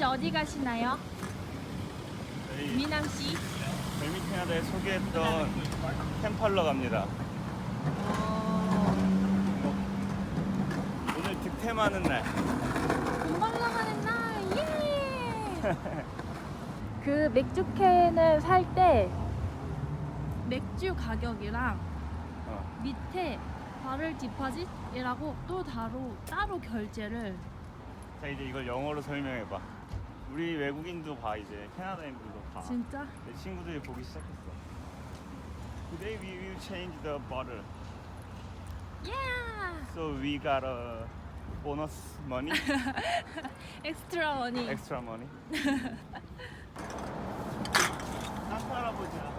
씨 어디 가시나요? 저희 씨. 별미 캐나다에 소개했던 템팔러 갑니다. 어, 오늘 득템하는 날. 돈 벌러 가는 날. 예. 그 맥주 캔을 살 때 맥주 가격이랑 어. 밑에 바를 디파짓이라고 또 따로 따로 결제를 자 이제 이걸 영어로 설명해봐. 우리 외국인도 봐 이제 캐나다인들도 봐. 진짜 내 친구들이 보기 시작했어. Today we will change the bottle. yeah So we got a bonus money, 엑스트라 머니 extra money. 산타 할아버지야.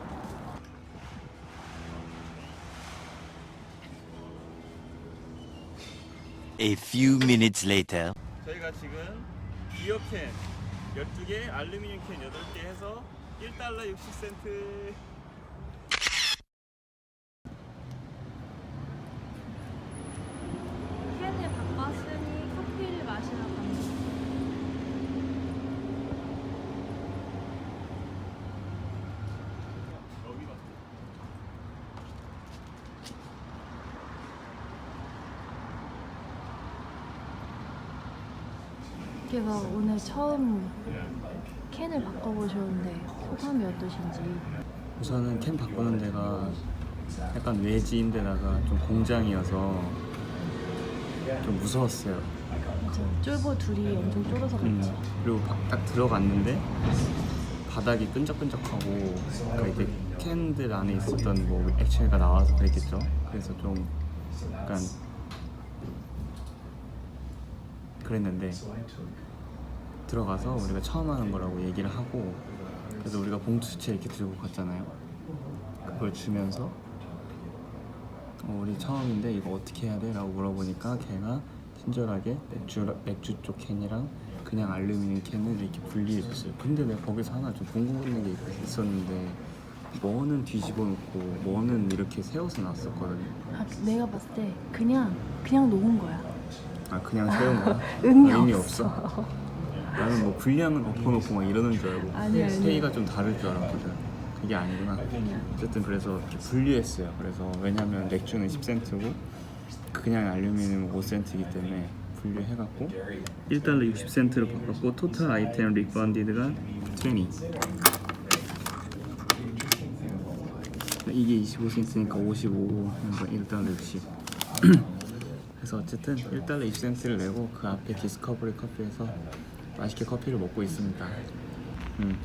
A few minutes later. 저희가 지금 비어캔 12개, 알루미늄 캔 8개 해서 1달러 60센트. 캔을 바꿨으니 커피를 마시러 갑니다. 여기 같아. 께서 오늘 처음 캔을 바꿔보셨는데 소감이 어떠신지 우선은 캠 바꾸는 데가 약간 외지인데다가 좀 공장이어서 좀 무서웠어요. 쫄보 둘이 엄청 쫄아서 음, 갔지 그리고 바- 딱 들어갔는데 바닥이 끈적끈적하고 그러니까 이제 캔들 안에 있었던 뭐 액체가 나와서 그랬겠죠. 그래서 좀 약간 그랬는데 들어가서 우리가 처음 하는 거라고 얘기를 하고 그래서 우리가 봉투채 이렇게 들고 갔잖아요. 그걸 주면서 어, 우리 처음인데 이거 어떻게 해야 돼? 라고 물어보니까 걔가 친절하게 맥주, 맥주 쪽 캔이랑 그냥 알루미늄 캔을 이렇게 분리해 줬어요. 근데 내가 거기서 하나 좀 궁금한 게 있었는데 뭐는 뒤집어 놓고 뭐는 이렇게 세워서 놨었거든요. 아, 내가 봤을 때 그냥 그냥 놓은 거야 아 그냥 세운 거야? 의미 아, 의미 없어. 없어? 나는 뭐 분량을 엎어놓고 막 이러는 줄 알고 아니, 아니. 세이가 좀 다를 줄 알았거든. 그게 아니구나. 어쨌든 그래서 분리했어요. 그래서 왜냐면 맥주는 10센트고 그냥 알루미늄은 5센트이기 때문에 분리해갖고 1달러 60센트로 바꿨고 토탈 아이템 리펀디드가 20 이게 25센트니까 55 해서 1달러 60 그래서 어쨌든 1달러 20센트를 내고 그 앞에 디스커버리 커피에서 맛있게 커피를 먹고 있습니다 음.